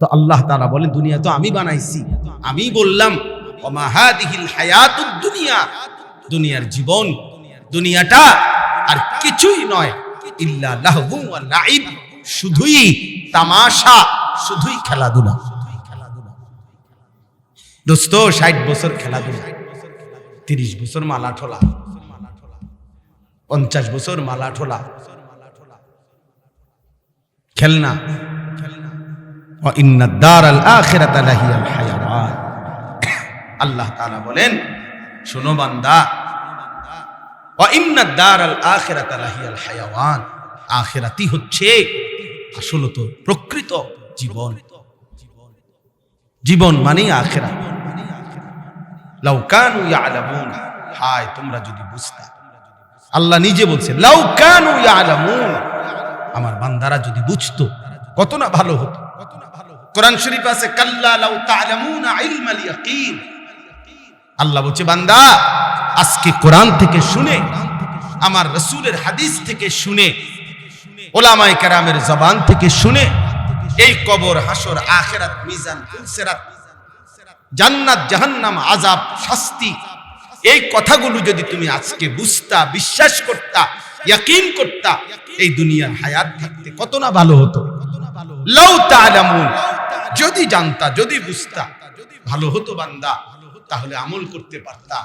তো আল্লাহ তাআলা বলেন দুনিয়া তো আমি বানাইছি, আমি বললাম দুনিয়ার জীবন, দুনিয়াটা আর কিছুই নয় শুধুই তামাশা, শুধুই খেলাধুলা। দোস্ত, ষাট বছর খেলাধুলা, তিরিশ বছর মালা ঠোলা, পঞ্চাশ বছর মালা ঠোলা, খেলনা আল্লাহ তালা বলেন, শোনো বান্দা আখেরাতি হচ্ছে আসলত প্রকৃত জীবন। জীবন মানেই আখেরা লাউকানু ইয়ালামুন, হায়, তোমরা যদি বুঝতে। আল্লাহ নিজে বলছে লাউকানু ইয়ালামুন। আমার বান্দারা যদি বুঝতো, কত না ভালো হতো। কত না কোরআন শরীফ আছে, কাল্লা লাউ তা'লামুনা ইলমাল ইয়াকিন। আল্লাহ বলছে, বান্দা, আজকে কোরআন থেকে শুনে, আমার রসুলের হাদিস থেকে শুনে, ওলামায়ে কেরামের জবান থেকে শুনে, এই কবর হাসর আখেরাত, মিজান ফুলসেরাত জান্নাত, জাহান্নাম আজাব শাস্তি, এই কথাগুলো যদি তুমি আজকে বুঝতা, বিশ্বাস করতা, ইয়াকিন করতা, এই দুনিয়ার হায়াত থাকতে কত না ভালো হতো। লাউ তা'লামুন যদি জানতা, যদি বুঝতা, ভালো হতো বান্দা, তাহলে আমল করতে পারতা।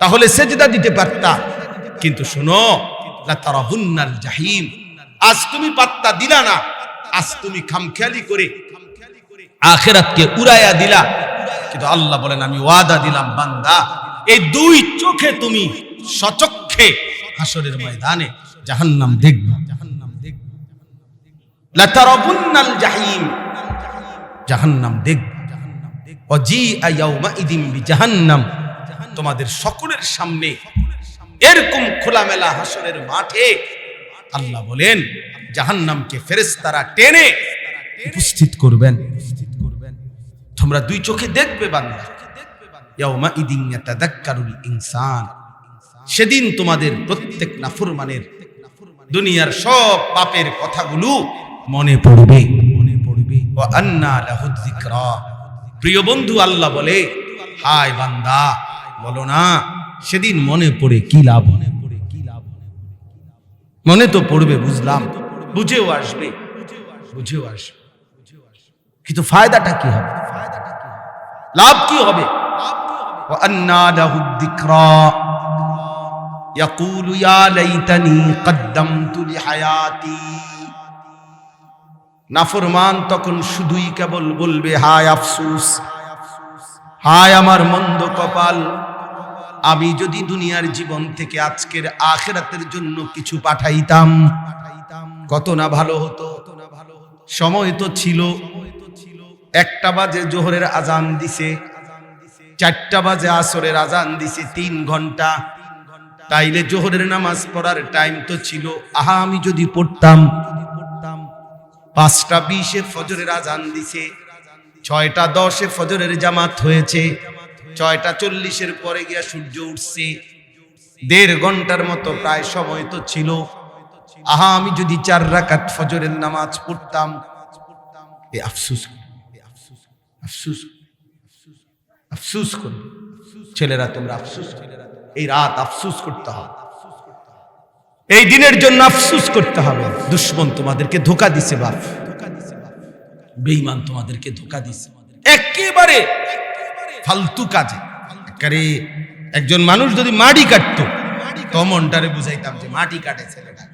তাহলে সেজদা দিতে পারতা। কিন্তু শোনো, লা তারাহুন্নাল জাহিম, আজ তুমি পাত্তা দিলা না, আজ তুমি খামখেয়ালি করে আখেরাতকে উড়াইয়া দিলা। কিন্তু আল্লাহ বলেন, আমি ওয়াদা দিলাম, বান্দা, এই দুই চোখে তুমি সচক্ষে হাসরের ময়দানে জাহান্নাম দেখবে। জাহান্নাম দেখবে লাতারাবুন্নাল জাহিম জাহান্নাম দেখবে। অজিআ ইয়াউমাইদিন বিজাহান্নাম। তোমাদের সকলের সামনে এরকম খোলামেলা হাসরের মাঠে আল্লাহ বলেন, জাহান্নামকে ফেরেশতারা টেনে উপস্থিত করবেন। তোমরা দুই চোখে দেখবে বান্দা। ইয়াউমাইদিন ইয়াতাযাক্কারুল ইনসান। সেদিন তোমাদের প্রত্যেক নাফরমানের দুনিয়ার সব পাপের কথাগুলো মনে পড়বে মনে পড়বে ওয়া আন্না লাহুয যিকরা প্রিয় বন্ধু আল্লাহ বলে হায় বান্দা বলো না সেদিন মনে পড়ে কি লাভ মনে পড়ে কি লাভ মনে তো পড়বে বুঝলাম বুঝেও আসবে বুঝেও আসবে কিন্তু ফায়দাটা কি হবে লাভ কি হবে وأنى له الذكرى يقول يا ليتني قدمت لحياتي নাফরমান তখন শুধুই কেবল বলবে, হায় আফসুস, হায় আমার মন্দ কপাল, আমি যদি দুনিয়ার জীবন থেকে আজকের আখেরাতের জন্য কিছু পাঠাইতাম, কত না ভালো হতো। সময় তো ছিল, একটা বাজে জোহরের আজান দিছে, চারটা বাজে আসরের আজান দিছে তিন ঘণ্টা। তাইলে জোহরের নামাজ পড়ার টাইম তো ছিল, আহা, আমি যদি পড়তাম পাঁচটা বিশে ফজরের আজান দিছে, ছয়টা দশে ফজরের জামাত হয়েছে, ছয়টা চল্লিশের পরে গিয়া সূর্য উঠছে। দেড় ঘণ্টার মতো প্রায় সময় তো ছিল। আহা, আমি যদি চার রাকাত ফজরের নামাজ পড়তাম, এ আফসুস আফসুস আফসুস আফসুস করবে ছেলেরা, তোমরা আফসুস। এই রাত আফসুস করতে হবে এই দিনের জন্য আফসুস করতে হবে। দুশ্মন তোমাদেরকে ধোকা দিছে, বাপ। বেঈমান তোমাদেরকে ধোকা দিছে। একেবারে ফালতু কাজে। একজন মানুষ যদি মাটি কাটতো, তো মনটারে বুঝাইতাম যে মাটি কাটে ছেলেটা।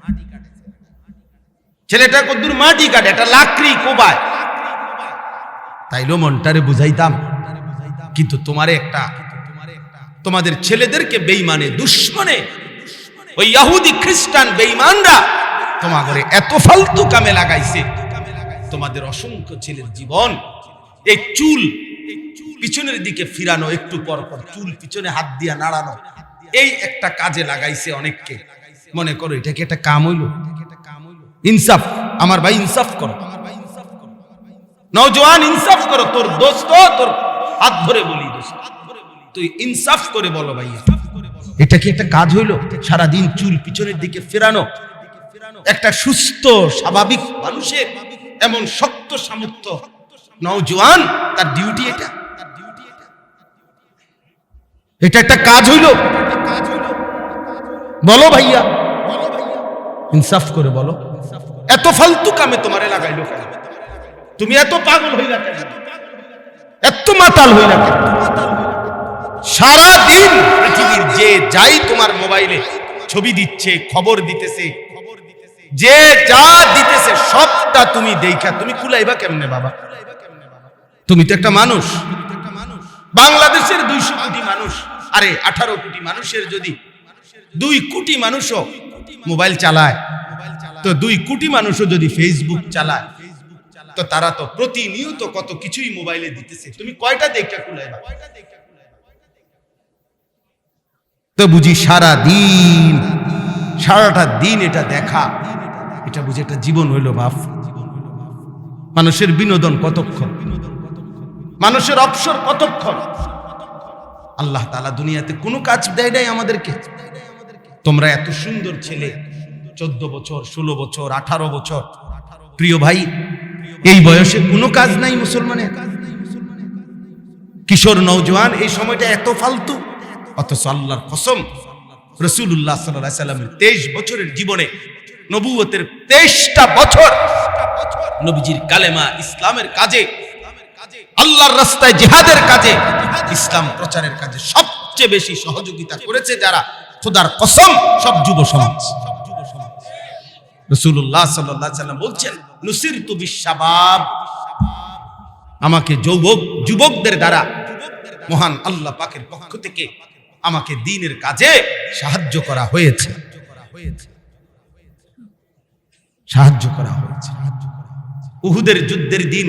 ছেলেটা কদ্দুর মাটি কাটে, একটা লাকড়ি কোবায়। তাইলো মনটারে বুঝাইতাম। কিন্তু তোমারে একটা তোমাদের ছেলেদেরকে বেইমানে দুশ্মনে ওই ইয়াহুদি খ্রিস্টান বেইমানরা তোমাদের এত ফালতু কামে লাগাইছে। তোমাদের অসংখ্য ছেলের জীবন, এই চুল, পিছনের দিকে ফিরানো, একটু পর পর চুল পিছনে হাত দিয়া নাড়ানো, এই একটা কাজে লাগাইছে অনেককে। মনে করো, এটা কি একটা কাম হইল? ইনসাফ, আমার ভাই ইনসাফ করো। নওজোয়ান, ইনসাফ করো, তোর দোস্ত, তোর হাত ধরে বলি দোস্ত। তুই ইনসাফ করে বলো ভাইয়া। এটা কি একটা কাজ হইল? সারাদিন চুল পিছনের দিকে ফেরানো। একটা সুস্থ, স্বাভাবিক মানুষের এমন শক্ত সামর্থ্য। নওজোয়ান, তার ডিউটি এটা। এটা একটা কাজ হইল। বলো ভাইয়া। ইনসাফ করে বলো। এত ফালতু কামে তোমারে লাগাইলো তুমি এত পাগল হইলা এত মাতাল হইলা সারা দিন পৃথিবীর যে যাই তোমার মোবাইলে ছবি দিচ্ছে, খবর দিতেছে, যে যা দিতেছে সবটা তুমি দেখা তুমি কুলাইবা কেমনে বাবা? তুমি তো একটা মানুষ। বাংলাদেশের দুইশো কোটি মানুষ, আরে আঠারো কোটি মানুষের যদি দুই কোটি মানুষও মোবাইল চালায়, তো দুই কোটি মানুষও যদি ফেসবুক চালায়, তো তারা তো প্রতিনিয়ত কত কিছুই মোবাইলে দিতেছে। তুমি কয়টা দেখা কুলাইবা? তো বুঝি সারা দিন, সারাটা দিন এটা দেখা। এটা বুঝি একটা জীবন হইল বাপ। মানুষের বিনোদন কতক্ষণ? মানুষের অবসর কতক্ষণ? আল্লাহ তালা দুনিয়াতে কোনো কাজ দেয় নাই আমাদেরকে। তোমরা এত সুন্দর ছেলে, চোদ্দ বছর, ষোলো বছর, আঠারো বছর। প্রিয় ভাই, এই বয়সে কোনো কাজ নাই মুসলমানের। কিশোর নৌজওয়ান এই সময়টা এত ফালতু। অথচ আল্লাহর কসম রসুল্লাহ সাল্লাহ সাল্লামের তেইশ বছরের জীবনে নবুয়তের তেইশটা বছর নবীজির কালেমা ইসলামের কাজে, আল্লাহর রাস্তায় জিহাদের কাজে, ইসলাম প্রচারের কাজে সবচেয়ে বেশি সহযোগিতা করেছে যারা। খোদার কসম, সব যুব সমাজ। রসুল্লাহ সাল্লাহ সাল্লাম বলছেন নুসির তু বিশ্বাবাব আমাকে যুবক, যুবকদের দ্বারা মহান আল্লাহ পাকের পক্ষ থেকে আমাকে দিনের কাজে সাহায্য করা হয়েছে। সাহায্য করা হয়েছে। উহুদের যুদ্ধের দিন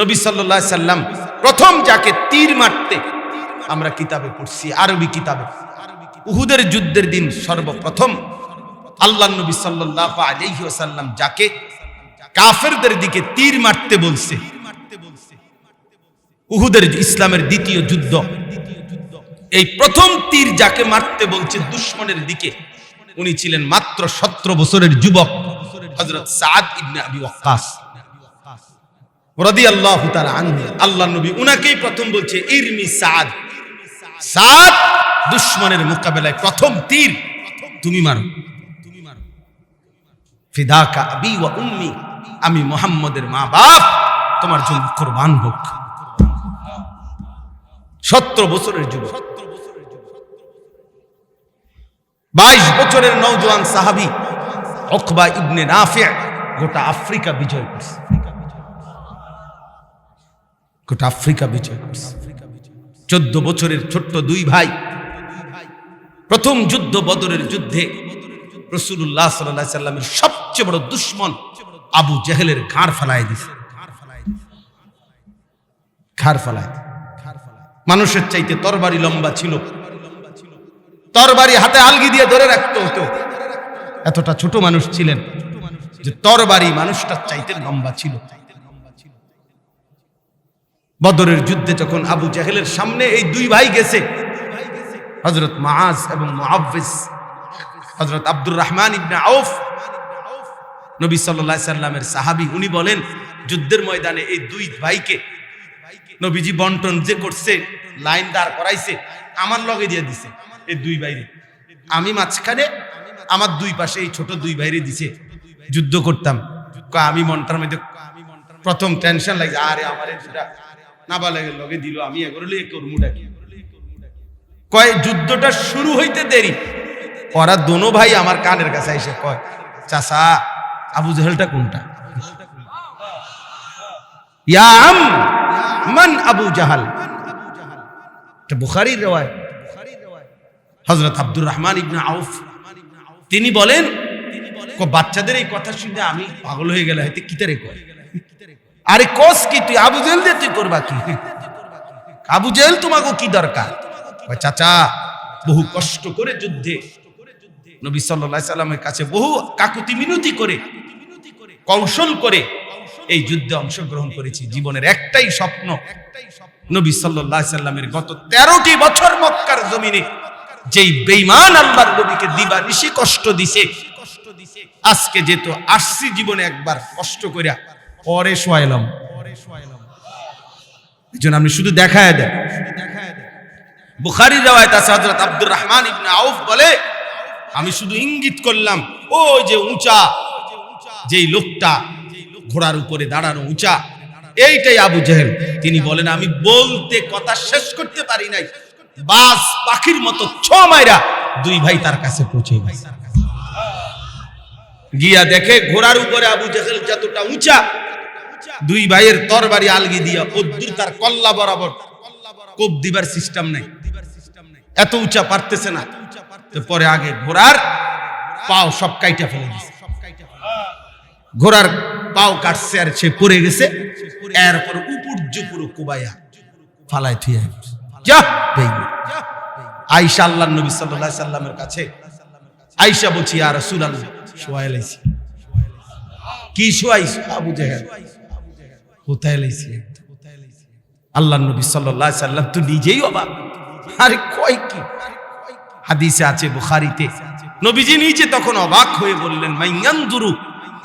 নবী সাল্লাহ সাল্লাম প্রথম যাকে তীর মারতে আমরা কিতাবে পড়ছি, আরবি কিতাবে। উহুদের যুদ্ধের দিন সর্বপ্রথম আল্লাহ নবী সাল্লাহ আলহি সাল্লাম যাকে কাফেরদের দিকে তীর মারতে বলছে। উহুদের ইসলামের দ্বিতীয় যুদ্ধ এই প্রথম তীর যাকে মারতে বলছে দুশ্মনের দিকে, উনি ছিলেন মাত্র সতেরো বছরের যুবক হজরত সাদ ইবনে আবি ওয়াক্কাস রাদিয়াল্লাহু তাআলা আনহু। আল্লাহ নবী উনাকেই প্রথম বলছে, ইরমি সাদ। সাদ দুশ্মনের মোকাবেলায় প্রথম তীর। তুমি মারো। তুমি মারো ফিদাকা আবি ওয়া উম্মি, আমি মুহাম্মদের মা বাপ তোমার জন্য কুরবান হোক। সতেরো বছরের যুবক। বাইশ বছরের নৌজওয়ান সাহাবি অকবা ইবনে নাফিয়া গোটা আফ্রিকা বিজয় করছে। গোটা আফ্রিকা বিজয় করছে। চোদ্দ বছরের ছোট্ট দুই ভাই, প্রথম যুদ্ধ বদরের যুদ্ধে রসুল্লাহ সাল্লাহ সাল্লামের সবচেয়ে বড় দুশ্মন আবু জেহেলের ঘাড় ফেলায় দিছে। ঘাড় ফেলায় মানুষের চাইতে তরবারি লম্বা ছিল। তরবারি হাতে আলগি দিয়ে ধরে রাখতে হতো। এতটা ছোট মানুষ ছিলেন যে তরবারি মানুষটার চাইতে লম্বা ছিল। বদরের যুদ্ধে যখন আবু জাহেলের সামনে এই দুই ভাই গেছে হজরত মাহাজ এবং মুআফিজ হজরত আব্দুর রহমান ইবনে আউফ, নবী সাল্লাহ সাল্লামের সাহাবি, উনি বলেন, যুদ্ধের ময়দানে এই দুই ভাইকে নবীজি বন্টন যে করছে, লাইন দাঁড় করাইছে, আমার লগে দিয়ে দিছে। এই দুই বাইরে আমি মাঝখানে আমার দুই পাশে এই ছোট দুই বাইরে দিছে। যুদ্ধ করতাম। আমি মনটার মধ্যে প্রথম টেনশন লাগছে, আরে আমার না বলে লগে দিল, আমি এগোলে করমুটা কি? কয়, যুদ্ধটা শুরু হইতে দেরি। ওরা দোনো ভাই আমার কানের কাছে এসে কয় চাষা আবু জেহেলটা কোনটা? ইয়া আম মান আবু জাহাল। বুখারির রেওয়ায় হজরত আব্দুর রহমান ইবনে আউফ। তিনি বলেন বাচ্চাদের এই কথা শুনে আমি পাগল হয়ে গেলে হয়তো কিতারে কয়? আরে কস কি তুই, আবু জেল দিয়ে তুই করবা কি? আবু জেল তোমাকে কি দরকার? চাচা, বহু কষ্ট করে যুদ্ধে নবী সাল্লাহ সাল্লামের কাছে বহু কাকুতি মিনতি করে, কৌশল করে এই যুদ্ধে অংশগ্রহণ করেছি। জীবনের একটাই স্বপ্ন নবী সাল্লাহ সাল্লামের গত তেরোটি বছর মক্কার জমিনে যেই বেইমান আল্লাহর নবীকে দিবা, নিশি কষ্ট দিছে। আজকে যেহেতু আসছি জীবনে একবার কষ্ট করিয়া পরে শোয়াইলাম। এই জন্য আপনি শুধু দেখায় দেন। বুখারির রেওয়ায়ত আছে, হযরত আব্দুর রহমান ইবনে আউফ বলে, আমি শুধু ইঙ্গিত করলাম, ওই যে উঁচা, যেই লোকটা ঘোড়ার উপরে দাঁড়ানো উঁচা, এইটাই আবু জেহেল। তিনি বলেন, আমি বলতে কথা শেষ করতে পারি নাই। বাস পাখির মতো ছ মাইরা দুই ভাই তার কাছে পৌঁছে গেছে। গিয়া দেখে ঘোড়ার উপরে আবু জেহেল যতটা উঁচা, দুই ভাইয়ের তরবারি আলগি দিয়া অদ্দুর তার কল্লা বরাবর কোপ দিবার সিস্টেম নাই। এত উঁচা পারতেছে না। তো পরে আগে ঘোড়ার পাও সব কাইটা ফেলে দিছে। ঘোড়ার পাও কাটছে আর সে পড়ে গেছে, এরপর উপর জুপুর কুবাইয়া ফালাই থুয়ে যা বেইমান। আইসা আল্লাহ নবী সাল্লাল্লাহু সাল্লামের কাছে আইসা বলছি আর রাসূল আল্লাহ শোয়াই লাইছি কি শোয়াইছ? আবু জাহেল। কোথায় লাইছি আল্লাহ নবী সাল্লাল্লাহু সাল্লাম তো নিজেই অবাক। আরে কয় কি? হাদিসে আছে, বুখারীতে। নবীজি নিজে তখন অবাক হয়ে বললেন মাইয়ানদুরু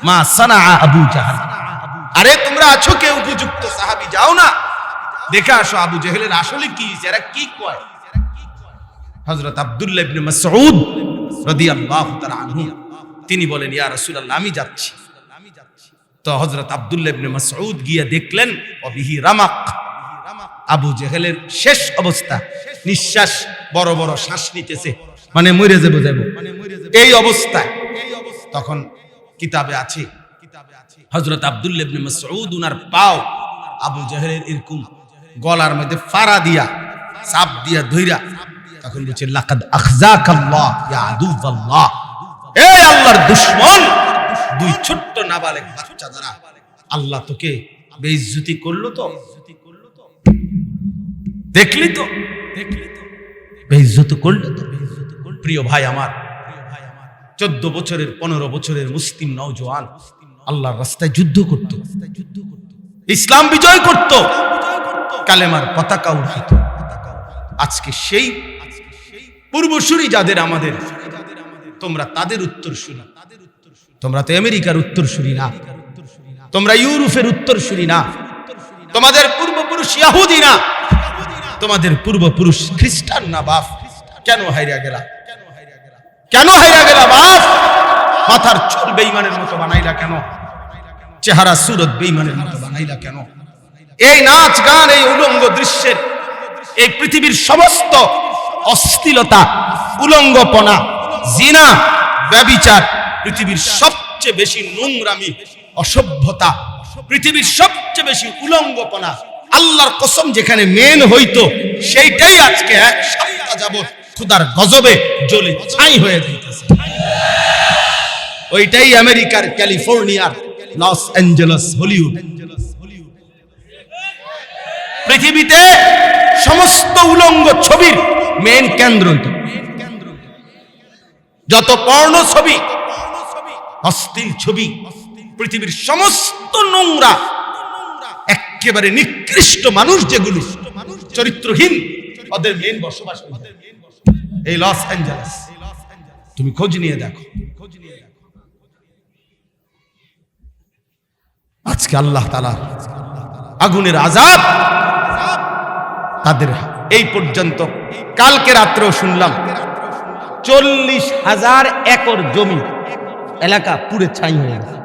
মা সানা আবু জাহাল। আরে, তোমরা আছো কে উপযুক্ত সাহাবী? যাও না। দেখে আসো, আবু জেহেলের আসলে কি এরা কি কয়? হযরত আব্দুল্লাহ ইবনে মাসউদ রাদিয়াল্লাহু তাআলা তিনি বলেন, ইয়া রাসূলুল্লাহ, আমি যাচ্ছি। তো হযরত আব্দুল্লাহ ইবনে মাসউদ দেখলেন, অবিহি রামাক। আবু জেহেলের শেষ অবস্থা, নিঃশ্বাস বড় বড় শ্বাস নিতেছে মানে মরে যাব যাব। এই অবস্থায় তখন কিতাবে আছে, হযরত আব্দুল্লাহ ইবনে মাসউদ উনার পাও আবু জেহেলের এরকম গলার মধ্যে ফাড়া দিয়া চাপ দিয়া ধইরা, তখন বলছে, লাকাদ আখজাকাল্লাহ ইয়া আদুওয়াল্লাহ এই আল্লাহর দুশমন, দুই ছোট্ট নাবালেক বাচ্চা দ্বারা আল্লাহ তোকে বেইজ্জতি করল তো? দেখলি তো? দেখলি তো বেইজ্জত করল তো? প্রিয় ভাই আমার প্রিয় ভাই আমার, চোদ্দ বছরের, পনেরো বছরের মুসলিম নওজোয়ান আল্লাহর রাস্তায় যুদ্ধ করত। ইসলাম বিজয় করত। কালেমার পতাকা উঠাইত আজকে সেই পূর্বসূরি যাদের আমাদের, তোমরা তাদের উত্তর শুনি তোমরা তো আমেরিকার উত্তর শুনি না। তোমরা ইউরোপের উত্তর শুনি না। তোমাদের পূর্বপুরুষ ইয়াহুদি না। তোমাদের পূর্বপুরুষ খ্রিস্টান না, বাপ। কেন হাইরা গেলা? কেন হাইরা গেলা, বাপ? মাথার চুল বেইমানের মতো বানাইলা কেন? চেহারা সুরত বেইমানের মতো বানাইলা কেন? এই নাচ গান, এই উলঙ্গ দৃশ্যের, এই পৃথিবীর সমস্ত অস্থিলতা উলঙ্গপনা, জিনা, ব্যবিচার, পৃথিবীর সবচেয়ে বেশি নোংরামি, অসভ্যতা, পৃথিবীর সবচেয়ে বেশি উলঙ্গপনা, আল্লাহর কসম যেখানে মেন হইতো, সেইটাই আজকে এক সপ্তাহ যাবত খুদার গজবে জ্বলে ছাই হয়ে যাইতেছে। ওইটাই আমেরিকার ক্যালিফোর্নিয়ার, লস অ্যাঞ্জেলস, হলিউড। পৃথিবীতে সমস্ত উলঙ্গ ছবির মেন কেন্দ্র। যত পর্ণ ছবি, অস্থির ছবি, পৃথিবীর সমস্ত নোংরা, একেবারে নিকৃষ্ট মানুষ যেগুলো চরিত্রহীন, ওদের মেন বসবাস। এই লস অ্যাঞ্জেলেস তুমি খোঁজ নিয়ে দেখো আজকে আল্লাহ তালা আগুনের আজাব। তাদের এই পর্যন্ত। কালকে রাত্রেও শুনলাম, চল্লিশ হাজার একর জমি এলাকা পুরে ছাই হয়ে গেছে।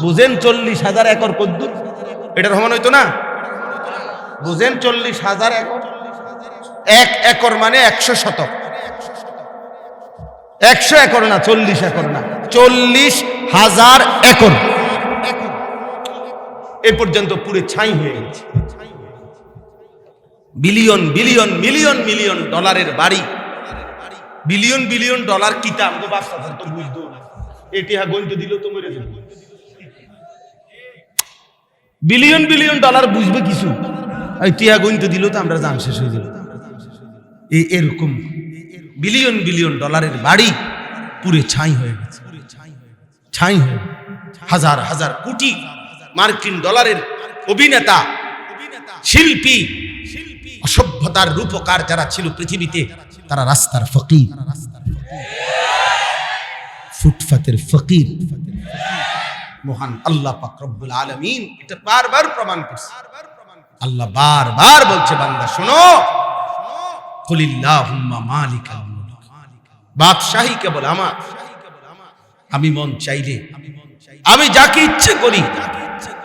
বুঝেন চল্লিশ হাজার একর কদ্দুর? এটা সমান হইতো না? বুঝেন চল্লিশ হাজার একর? এক একর মানে একশো শতক। একশো একর না, চল্লিশ একর না, চল্লিশ হাজার একর। এ পর্যন্ত পুরে ছাই হয়ে গেছে। বিলিয়ন বিলিয়ন, মিলিয়ন মিলিয়ন ডলারের বাড়ি। বিলিয়ন বিলিয়ন ডলার কিতা? আমাকে বাচ্চা তো বুঝতো না এটিহা গণিত দিল তো মরে যাবে। বিলিয়ন বিলিয়ন ডলার বুঝবে কিছু? ইতিহা গণিত দিল তো, আমরা জান শেষ হয়ে যাবে এই এরকম বিলিয়ন বিলিয়ন ডলারের বাড়ি পুরে ছাই হয়ে গেছে। ছাই হয়ে হাজার হাজার কোটি মার্কিন ডলারের অভিনেতা, শিল্পী, অসভ্যতার রূপকার যারা ছিল পৃথিবীতে, তারা রাস্তার ফকির। ফুটফাতের ফকির। মহান আল্লাহ পাক রব্বুল আলামিন এটা বারবার প্রমাণ করছে। আল্লাহ বারবার বলছে, বান্দা, শোনো। কুলিল্লাহুম্মা মুলক। বাদশাহী কেবল আমার। আমি মন চাইলে আমি যাকে ইচ্ছে করি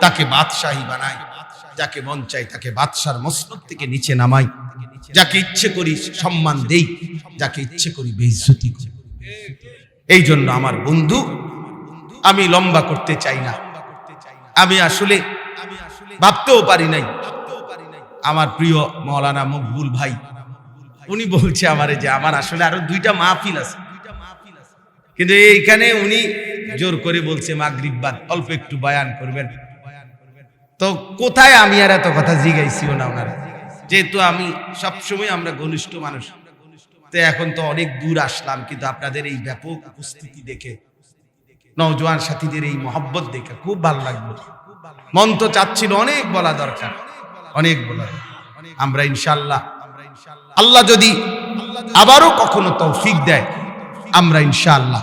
তাকে বাদশাহী বানাই যাকে মন চাই তাকে বাদশার মসনদ থেকে নিচে নামাই যাকে ইচ্ছে করি সম্মান দেই, যাকে ইচ্ছে করি বেইজ্জতি করি। এই জন্য আমার বন্ধু, আমি লম্বা করতে চাই না। আমি আসলে ভাবতেও পারি নাই। আমার প্রিয় মৌলানা মকবুল ভাই, উনি বলছে আমারে যে আমার আসলে আরও দুইটা মাহফিল আছে। কিন্তু এইখানে উনি জোর করে বলছে মাগরিববাদ অল্প একটু বয়ান করবেন। তো কোথায় আমি আর এত কথা জিগাইছিও না ওনারা? যেহেতু আমি সবসময় আমরা ঘনিষ্ঠ মানুষ। তো এখন তো অনেক দূর আসলাম, কিন্তু আপনাদের এই ব্যাপক উপস্থিতি দেখে, নওজোয়ান সাথীদের এই মহব্বত দেখে খুব ভালো লাগল। মন তো চাচ্ছিল অনেক বলা দরকার, অনেক বলা আমরা ইনশাল্লাহ আল্লাহ যদি আবারও কখনো তৌফিক দেয়, আমরা ইনশাআল্লাহ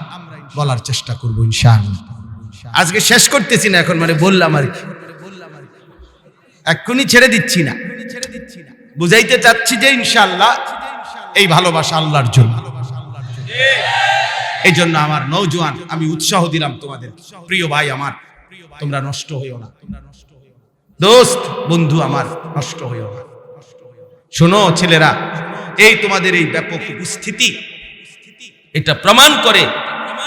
বলার চেষ্টা করব ইনশাআল্লাহ। আজকে শেষ করতেছি না এখন মানে বললাম আর কি। এক্ষুনি ছেড়ে দিচ্ছি না। বুঝাইতে চাচ্ছি যে ইনশাল্লাহ এই ভালোবাসা আল্লাহর জন্য। এই জন্য আমার নৌজওয়ান আমি উৎসাহ দিলাম তোমাদের। প্রিয় ভাই আমার, তোমরা নষ্ট হইও না। দোস্ত, বন্ধু আমার, নষ্ট হইও না। শোনো ছেলেরা, এই তোমাদের এই ব্যাপক উপস্থিতি, এটা প্রমাণ করে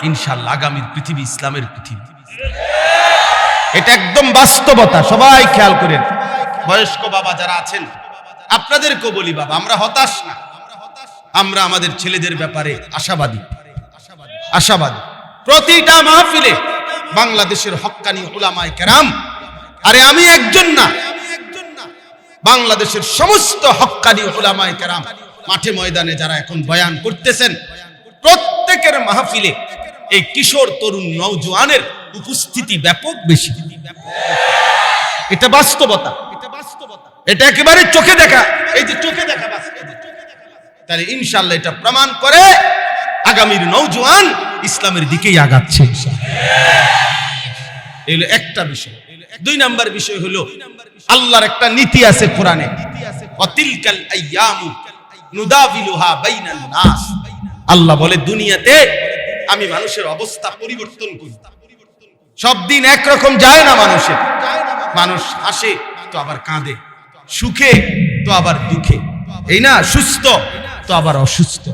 ইনশাল্লাহ আগামীর পৃথিবী ইসলামের পৃথিবী। এটা একদম বাস্তবতা, সবাই খেয়াল করেন। বয়স্ক বাবা যারা আছেন, আপনাদেরকেও বলি বাবা, আমরা হতাশ না। আমরা আমাদের ছেলেদের ব্যাপারে আশাবাদী। আশাবাদী। প্রতিটা মাহফিলে বাংলাদেশের হক্কানি উলামায়ে কেরাম, আরে আমি একজন না, বাংলাদেশের সমস্ত হক্কানি উলামায়ে কেরাম মাঠে ময়দানে যারা এখন বয়ান করতেছেন, প্রত্যেকের মাহফিলে এই কিশোর তরুণ নওজোয়ানের উপস্থিতি ব্যাপক বেশি। এটা বাস্তবতা। এটা একেবারে চোখে দেখা। এই যে চোখে দেখা। তাহলে ইনশাল্লাহ এটা প্রমাণ করে আগামীর নৌজওয়ান ইসলামের দিকেই আগাচ্ছে এই হলো একটা বিষয় দুই নাম্বার বিষয় হলো আল্লাহর একটা নীতি আছে কোরআনে। আল্লাহ বলে, দুনিয়াতে আমি মানুষের অবস্থা পরিবর্তন করি। সব দিন একরকম যায় না মানুষের। মানুষ হাসে, তো আবার কাঁদে। সুখে, তো আবার দুঃখে। এই না, সুস্থ, তো আবার অসুস্থ।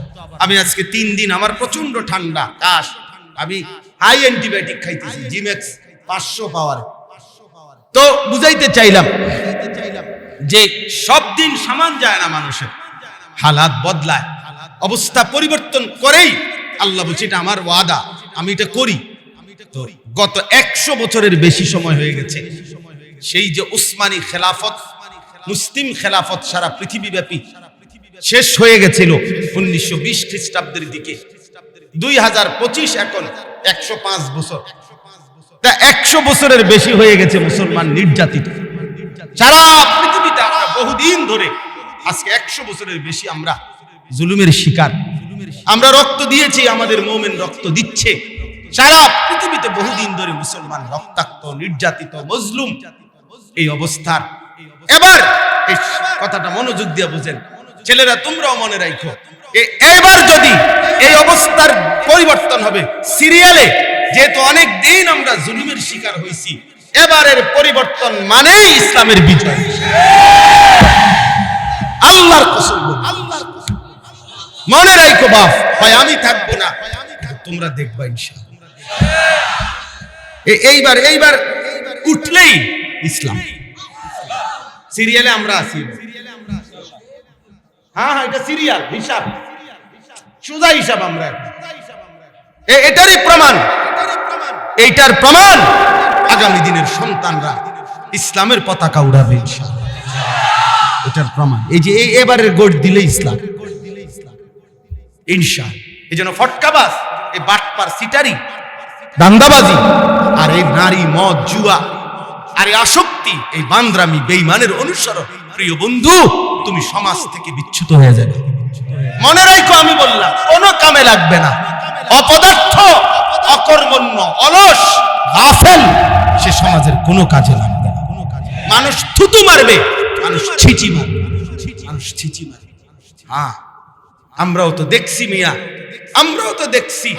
আমি আজকে তিন দিন আমার প্রচণ্ড ঠান্ডা, কাশ। আমি হাই অ্যান্টিবায়োটিক খাইতেছি জিমেক্স পাঁচশো পাওয়ার। তো বুঝাইতে চাইলাম যে সব দিন সমান যায় না মানুষের। হালাত বদলায়। অবস্থা পরিবর্তন করেই আল্লাহ বলছি, এটা আমার ওয়াদা, আমি এটা করি। গত একশো বছরের বেশি সময় হয়ে গেছে। সেই যে উসমানী খেলাফত মুসলিম খেলাফত সারা পৃথিবীব্যাপী শেষ হয়ে গেছিল উনিশশো বিশ খ্রিস্টাব্দের দিকে। দুই হাজার পঁচিশ এখন একশো পাঁচ বছর। তা একশো বছরের বেশি হয়ে গেছে মুসলমান নির্যাতিত। সারা পৃথিবীতে আমরা বহুদিন ধরে আজকে একশো বছরের বেশি আমরা জুলুমের শিকার। আমরা রক্ত দিয়েছি, আমাদের মোমেন রক্ত দিচ্ছে। সারা পৃথিবীতে বহুদিন ধরে মুসলমান রক্তাক্ত, নির্যাতিত, মজলুম এই অবস্থার। এবার কথাটা মনোযোগ দিয়ে বুঝেন। ছেলেরা, তোমরাও মনে রাখো এবার যদি এই অবস্থার পরিবর্তন হবে সিরিয়ালে, যেহেতু অনেক দিন আমরা জুলুমের শিকার হয়েছি এবারের পরিবর্তন মানেই ইসলামের বিজয়। আল্লাহর কসম আল্লাহর। মনে রাখো বাপ, হয় আমি থাকব না তোমরা দেখবা ইনশাআল্লাহ। এইবার এইবার উঠলেই ইসলাম। সিরিয়ালে আমরা আছি। হ্যাঁ হ্যাঁ এটা সিরিয়াল, হিসাব। সোজা হিসাব আমরা এটারই প্রমাণ। এইটার প্রমাণ আগামী দিনের সন্তানরা ইসলামের পতাকা উড়াবে এটার প্রমাণ। এই যে, এই, এবারের গোট দিলে ইসলাম। ইনশাল এই জন্য ফটকাবাস এই বাটপার, সিটারি, দান্দাবাজি, আর এই নারী, মদ, জুয়া আর আসক্তি, এই বান্দ্রামি, বেইমানের অনুসরণ। প্রিয় বন্ধু, তুমি সমাজ থেকে বিচ্যুত হয়ে যাবে। মনে রাখো, আমি বললাম, কোনো কামে লাগবে না। অপদার্থ, অকর্মণ্য, অলস, গাফেল, সে সমাজের কোনো কাজে লাগবে না। মানুষ থুতু মারবে, মানুষ ছিচি মারবে। মানুষ ছিচি মারবে। হ্যাঁ আমরাও তো দেখছি মিয়া, আমরাও তো দেখছি।